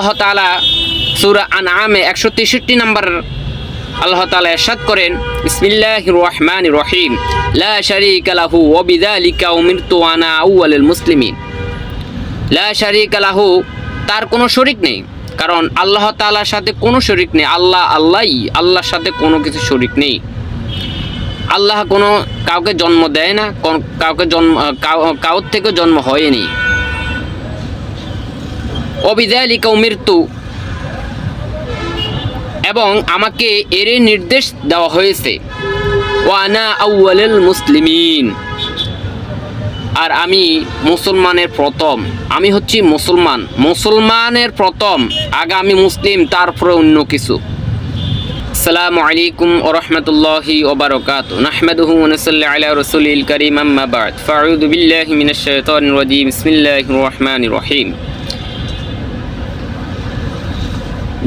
আল্লাহ তালা সুরা আন আমে একশো তেষট্টি নম্বর আল্লাহ তালা এরশাদ করেন ইসমিল্লাহ রহমান রহিম। লা শারিক লাহু ওবিদালিকা উমিরতু আনা আউয়ালুল মুসলিমিন। লা শারিক লাহু, তার কোনো শরিক নেই, কারণ আল্লাহ তালার সাথে কোনো শরিক নেই, আল্লাহ আল্লাহই আল্লাহর সাথে কোনো কিছু শরিক নেই। আল্লাহ কোনো কাউকে জন্ম দেয় না কাউকে জন্ম, কাউ- থেকে জন্ম হয়নি। অবিদালিকা মৃত্যু এবং আমাকে এর নির্দেশ দেওয়া হয়েছে। ওয়ানা আউয়ালুল মুসলিমিন। আর আমি মুসলমানের প্রথম। আমি হচ্ছি মুসলমান। মুসলমানের প্রথম। আগে আমি মুসলিম তারপরে অন্য কিছু। আসসালামু আলাইকুম ওরহমতুল্লাহি ওবারকাত নাহমাদুহু ওয়া নুসাল্লি আলা রাসূলিল কারীম, আম্মা বা'দ। ফাআউযু বিল্লাহি মিনাশ শাইতানির রাজীম। রহিম।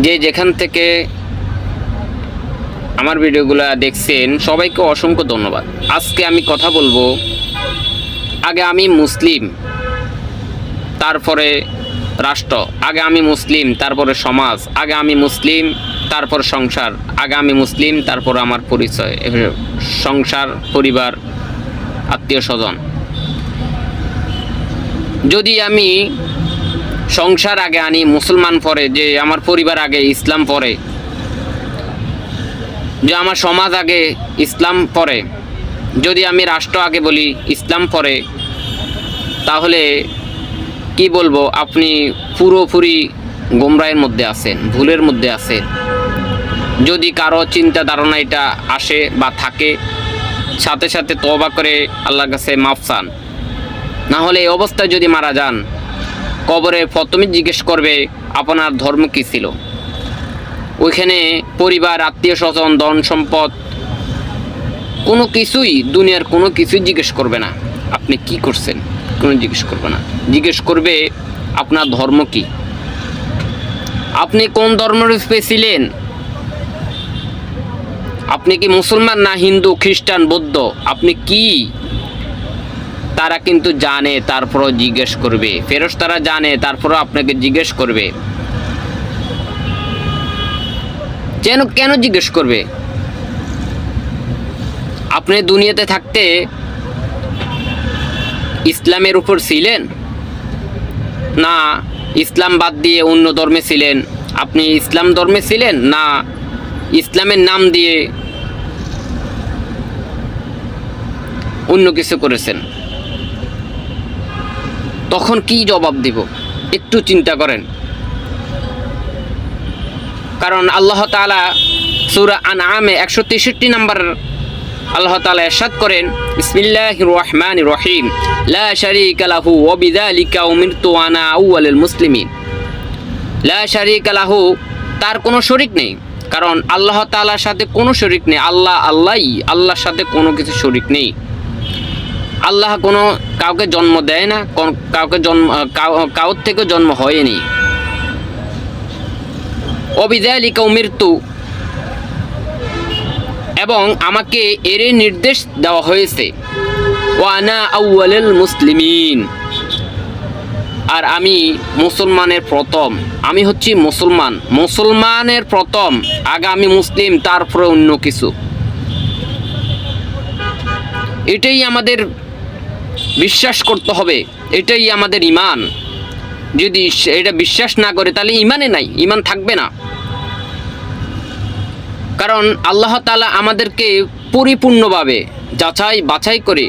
যে যেখান থেকে আমার ভিডিওগুলো দেখছেন, সবাইকে অসংখ্য ধন্যবাদ। আজকে আমি কথা বলব, আগে আমি মুসলিম, তারপরে রাষ্ট্র, আগে আমি মুসলিম, তারপরে সমাজ, আগে আমি মুসলিম, তারপর সংসার, আগে আমি মুসলিম, তারপর আমার পরিচয় সংসার, পরিবার, আত্মীয় স্বজন। যদি আমি সংসার আগে আনি, মুসলমান পরে, যে আমার পরিবার আগে, ইসলাম পরে। যে আমার সমাজ আগে, ইসলাম পরে। যদি আমি রাষ্ট্র আগে বলি, ইসলাম পরে, তাহলে কি বলব, আপনি পুরোপুরি গোমরায়ের মধ্যে আছেন, ভুলের মধ্যে আছেন। যদি কারও চিন্তা ধারণা এটা আসে বা থাকে, সাথে সাথে তবা করে আল্লাহর কাছে মাফ চান। না হলে এই অবস্থায় যদি মারা যান কবরে প্রথমে জিজ্ঞেস করবে, আপনার ধর্ম কী ছিল? ওইখানে পরিবার, আত্মীয় স্বজন, ধন সম্পদ, কোনো কিছুই, দুনিয়ার কোনো কিছুই জিজ্ঞেস করবে না। আপনি কি করছেন? কোনো জিজ্ঞেস করবে না। জিজ্ঞেস করবে, আপনার ধর্ম কি? আপনি কোন ধর্মরূপে ছিলেন? আপনি কি মুসলমান না হিন্দু, খ্রিস্টান, বৌদ্ধ? আপনি কি তারা কিন্তু জানে, তারপরও জিজ্ঞেস করবে। ফেরস তারা জানে, তারপরও আপনাকে জিজ্ঞেস করবে। যেন কেন জিজ্ঞেস করবে? আপনি দুনিয়াতে থাকতে ইসলামের উপর ছিলেন? না, ইসলাম বাদ দিয়ে অন্য ধর্মে ছিলেন। আপনি ইসলাম ধর্মে ছিলেন? না, ইসলামের নাম দিয়ে অন্য কিছু করেছেন। তখন কি জবাব দিব? একটু চিন্তা করেন। কারণ আল্লাহ তাআলা আন আমে একশো তেষট্টি নম্বর আল্লাহ তাআলা এরশাদ করেন, বিসমিল্লাহির রহমানির রহিম। লা শারীকা লাহু ওয়া বিযালিকা উমিরতু আনা আউয়ালুল মুসলিমিন। লা শারীকা লাহু তার কোনো শরিক নেই। কারণ আল্লাহ তাআলার সাথে কোনো শরিক নেই। আল্লাহ আল্লাহই আল্লাহর সাথে কোনো কিছু শরিক নেই। আল্লাহ কোনো কাউকে জন্ম দেয় না কাউকে জন্ম কাউ- কাউর থেকে জন্ম হয়নি। অবিদালিকা মৃত্যু এবং আমাকে এর নির্দেশ দেওয়া হয়েছে, ওয়ানা আউয়ালুল মুসলিমিন। আর আমি মুসলমানের প্রথম, আমি হচ্ছি মুসলমান। মুসলমানের প্রথম আগে আমি মুসলিম তারপরে অন্য কিছু। এটাই আমাদের বিশ্বাস করতে হবে, এটাই আমাদের ইমান যদি এটা বিশ্বাস না করে, তাহলে ইমানে নাই ইমান থাকবে না। কারণ আল্লাহ তালা আমাদেরকে পরিপূর্ণভাবে যাচাই বাছাই করে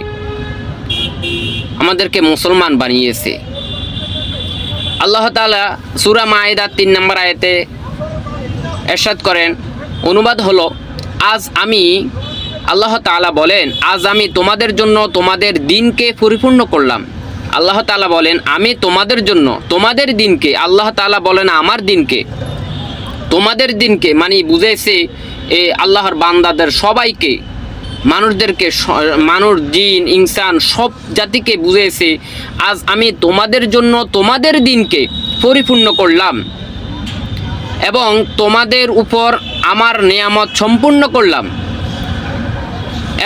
আমাদেরকে মুসলমান বানিয়েছে। আল্লাহ তাআলা সুরা মায়েদার তিন নম্বর আয়াতে এরশাদ করেন, অনুবাদ হলো, আজ আমি আল্লাহ তাআলা বলেন, আজ আমি তোমাদের জন্য তোমাদের দিনকে পরিপূর্ণ করলাম। আল্লাহ তাআলা বলেন, আমি তোমাদের জন্য তোমাদের দিনকে, আল্লাহ তাআলা বলেন আমার দিনকে, তোমাদের দিনকে মানে বুঝেছে, এ আল্লাহর বান্দাদের সবাইকে, মানুষদেরকে মানুষ, জিন, ইনসান, সব জাতিকে বুঝেছে, আজ আমি তোমাদের জন্য তোমাদের দিনকে পরিপূর্ণ করলাম এবং তোমাদের উপর আমার নিয়ামত সম্পূর্ণ করলাম।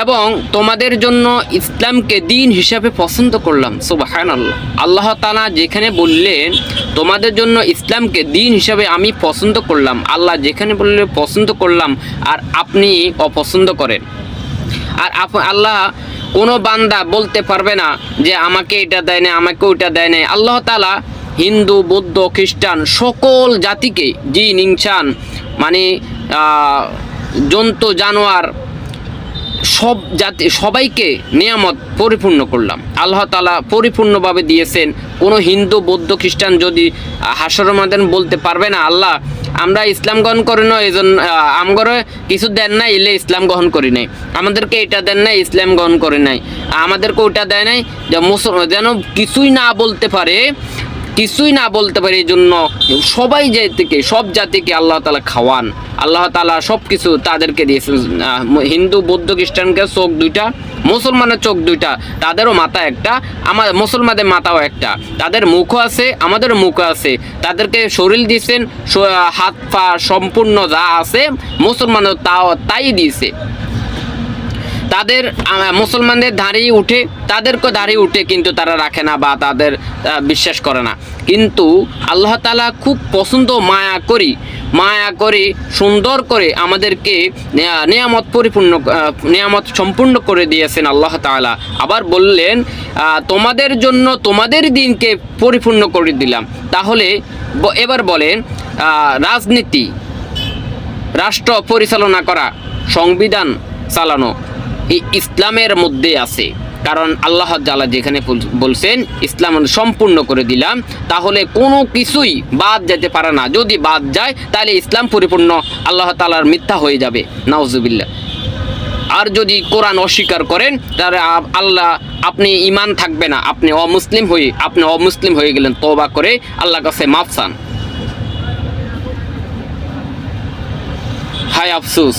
এবং তোমাদের জন্য ইসলামকে দিন হিসাবে পছন্দ করলাম সুবাহান আল্লাহ আল্লাহ তালা যেখানে বললেন, তোমাদের জন্য ইসলামকে দিন হিসাবে আমি পছন্দ করলাম। আল্লাহ যেখানে বললে পছন্দ করলাম আর আপনি অপছন্দ করেন। আর আপ- আল্লাহ কোনো বান্দা বলতে পারবে না যে, আমাকে এটা দেয় না আমাকে ওইটা দেয় না আল্লাহ তালা হিন্দু, বৌদ্ধ, খ্রিস্টান সকল জাতিকে জিন, ইনসান মানে জন্তু, জানোয়ার সব জাতি, সবাইকে নিয়ামত পরিপূর্ণ করলাম। আল্লাহ তালা পরিপূর্ণভাবে দিয়েছেন, কোনো হিন্দু, বৌদ্ধ, খ্রিস্টান যদি হাসর মাদেন বলতে পারবে না, আল্লাহ, আমরা ইসলাম গ্রহণ করি না এই জন্য আমগরে কিছু দেন না এলে ইসলাম গ্রহণ করি নাই। আমাদেরকে এটা দেন নাই, ইসলাম গ্রহণ করি নাই। আমাদেরকে ওইটা দেয় নাই, যে মুসলমান যেন কিছুই না বলতে পারে কিছুই না বলতে পারে এই জন্য সবাই জাতিকে সব জাতিকে আল্লাহ তালা খাওয়ান। আল্লাহ তালা সব কিছু তাদেরকে দিয়েছেন। হিন্দু, বৌদ্ধ, খ্রিস্টানকে চোখ দুইটা, মুসলমানের চোখ দুইটা, তাদেরও মাথা একটা আমার মুসলমানদের মাথাও একটা। তাদের মুখও আছে, আমাদের মুখও আছে। তাদেরকে শরীর দিয়েছেন হাত পা সম্পূর্ণ যা আছে, মুসলমানও তাও তাই দিয়েছে। তাদের মুসলমানদের দাঁড়িয়ে উঠে, তাদেরকে দাঁড়িয়ে উঠে কিন্তু তারা রাখে না বা তাদের বিশ্বাস করে না। কিন্তু আল্লাহ তালা খুব পছন্দ মায়া করি, মায়া করে, সুন্দর করে আমাদেরকে নেয়া- নিয়ামত পরিপূর্ণ নিয়ামত সম্পূর্ণ করে দিয়েছেন আল্লাহ তাআলা। আবার বললেন তোমাদের জন্য তোমাদের দিনকে পরিপূর্ণ করে দিলাম। তাহলে এবার বলেন রাজনীতি, রাষ্ট্র পরিচালনা করা, সংবিধান চালানো এই ইসলামের মধ্যে আছে। কারণ আল্লাহ জালা যেখানে বলছেন, ইসলাম সম্পূর্ণ করে দিলাম, তাহলে কোনো কিছুই বাদ যেতে পারে না। যদি বাদ যায়, তাহলে ইসলাম পরিপূর্ণ আল্লাহ তালার মিথ্যা হয়ে যাবে। নাউজুবিল্লা আর যদি কোরআন অস্বীকার করেন, তাহলে আল্লাহ, আপনি ইমান থাকবে না। আপনি অমুসলিম হয়ে, আপনি অমুসলিম হয়ে গেলেন তবা করে আল্লাহ কাছে মাফ চান। হায় আফসুস।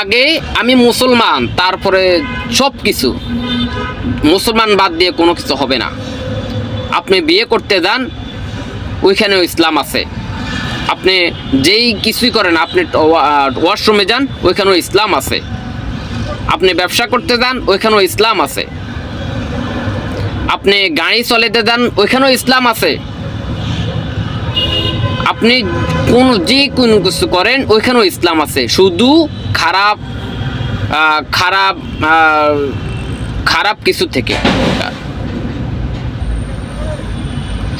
আগে আমি মুসলমান, তারপরে সব কিছু মুসলমান বাদ দিয়ে কোনো কিছু হবে না। আপনি বিয়ে করতে যান, ওইখানেও ইসলাম আছে। আপনি যেই কিছুই করেন, আপনি ওয়াশরুমে যান, ওইখানেও ইসলাম আছে। আপনি ব্যবসা করতে যান, ওইখানেও ইসলাম আছে। আপনি গাড়ি চলেতে যান, ওইখানেও ইসলাম আছে। আপনি কোন যে কোনো কিছু করেন, ওইখানেও ইসলাম আছে। শুধু খারাপ খারাপ খারাপ কিছু থেকে।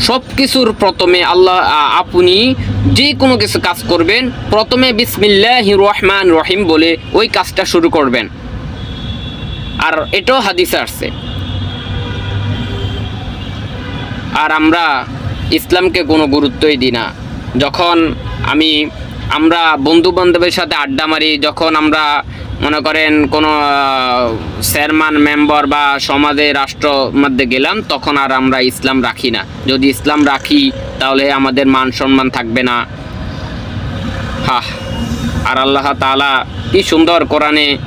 সব কিছুর প্রথমে আল্লাহ আপনি যে কোনো কিছু কাজ করবেন, প্রথমে বিসমিল্লাহ রহমান রহিম বলে ওই কাজটা শুরু করবেন। আর এটাও হাদিসে আসছে। আর আমরা ইসলামকে কোনো গুরুত্বই দিই না। যখন আমি, আমরা বন্ধু বান্ধবের সাথে আড্ডা মারি, যখন আমরা মনে করেন কোনো চেয়ারম্যান, মেম্বার বা সমাজে, রাষ্ট্র মধ্যে গেলাম, তখন আর আমরা ইসলাম রাখি না। যদি ইসলাম রাখি, তাহলে আমাদের মান সম্মান থাকবে না। হা আর আল্লাহ তাআলা কি সুন্দর কোরআনে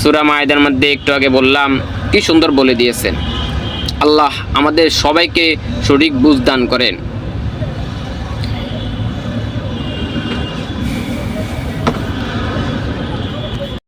সুরা মায়েদের মধ্যে একটু আগে বললাম, কি সুন্দর বলে দিয়েছেন। আল্লাহ আমাদের সবাইকে সঠিক বুঝ দান করেন।